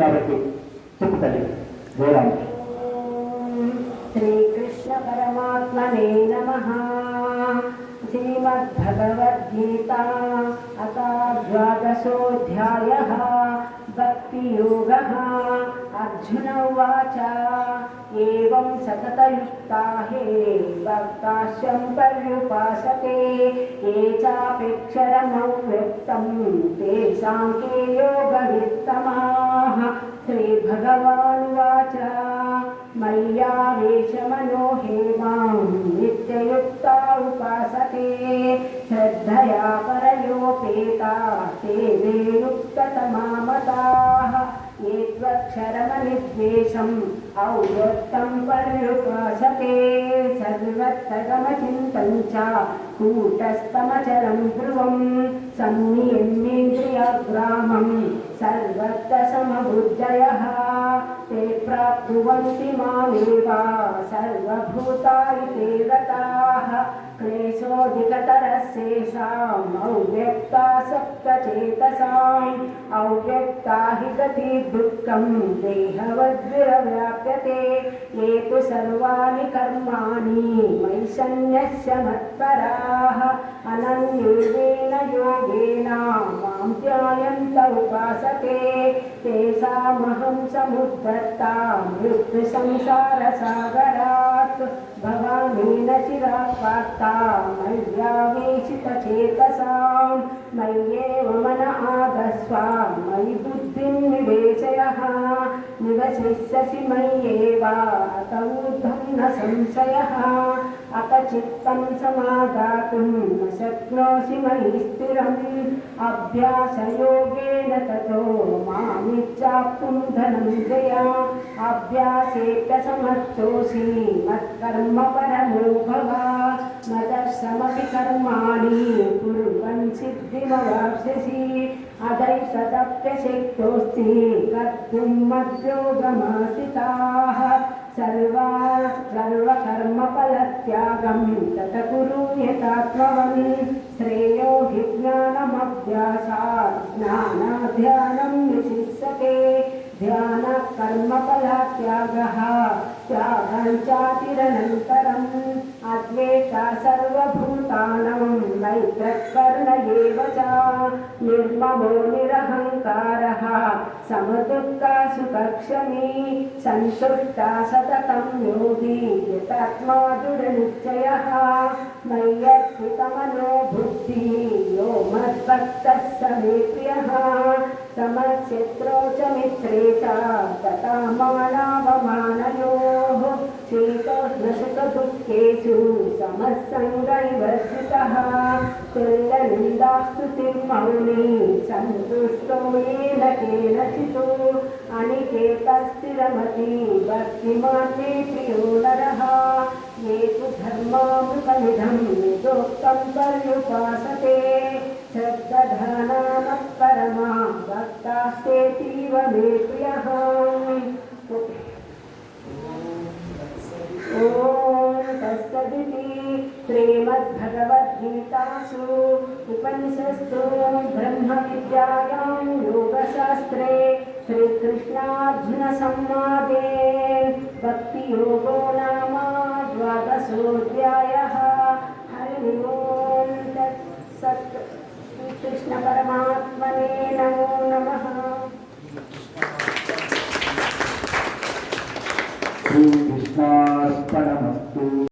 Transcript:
కాబట్టి చెప్పు తల్లి జయరామ శ్రీకృష్ణ పరమాత్మనే నమ శ్రీమద్భగవద్గీత అత ద్వాదశోధ్యాయ भक्तियोगः अर्जुन उवाच एवं सततयुक्ता हे भक्ताश्यं पर्युपासते ये चापेक्षरमव्यक्तं तेषां के योगवित्तमाः श्रीभगवानुवाच मय्यावेशमनो हेमां नित्ययुक्ता उपासते श्रद्धया परयोपेता ते त्वक्षरमनिद्वेषम् औवत्तं पर्युपासते सर्वत्रगमचिन्तं च कूटस्थमचलं ध्रुवं संनियम्येन्द्रियग्रामं सर्वत्र समबुद्धयः ते प्राप्नुवन्ति मामेव सर्वभूतानि ते गताः क्लेशोऽधिकतरस्येषाम् अव्यक्ता सप्तचेतसाम् अव्यक्ता हि गति दुःखं देहवद्विरव्याप्यते ये तु सर्वाणि कर्माणि मयि सन्न्यस्य मत्पराः अनन्येन तेषामहं समुद्धर्ता मृत्युसंसारसागरात् भवामि न चिरात् पार्ता मय्यावेशितचेतसां मय्येव मन आगस्व मयि बुद्धिं निवेशयः निवसिष्यसि मय्येव अत ऊर्ध्वं न संशयः अपचित्तं समादातुं न शक्नोषि मयि स्थिरम् अभ्यासयोगेन ततो मामिच्छाप्तुं धनञ्जय अभ्यासेऽप्यसमर्थोऽसि मत्कर्म परमो भव मदर्शमपि कर्माणि कुर्वन् सिद्धिमवाप्स्यसि अदैतदप्यशक्तोऽस्ति कर्तुं मद्योगमासिताः सर्वा सर्वकर्मफलत्यागं तत कुरु यथात्मवन् श्रेयो हि ज्ञानमभ्यासात् ज्ञानाध्यानं विशिष्यते ध्यानकर्मफलात्यागः त्यागञ्चातिरनन्तरम् अद्वेता सर्वभूतानं मैत्रकर्ण एव च निर्ममो निरहङ्कारः समदुःखा सुखक्षमी सन्तुष्टा सततं योगी यतात्मा दृढनिश्चयः मय्यर्पितमनो बुद्धिः यो मद्भक्तः स मे प्रियः समशत्रौ च मित्रे च तथा मानावमानयोः శుల్కోద్భృతదుఃఖేషు సమస్సంగైవర్జిత తుల్యనిందాస్తుతిర్మౌని సంతుష్టో ఏన కేనచితో అనికేతస్థిరమతి భక్తిమాన్మే ప్రియో నరః ఏ తు ధర్మామృతమిదం నిజోక్తం పర్యుపాసతే శ్రద్ధధానామత్పరమా భక్తాస్తేతీవ మే ప్రియः श्रीमद्भगवद्गीतासु उपनिषत्सु ब्रह्मविद्यायां योगशास्त्रे श्रीकृष्णार्जुनसंवादे भक्तियोगो नाम द्वादशोऽध्यायः। हरि ओं तत्सत्। श्रीकृष्णपरमात्मने नमो नमः।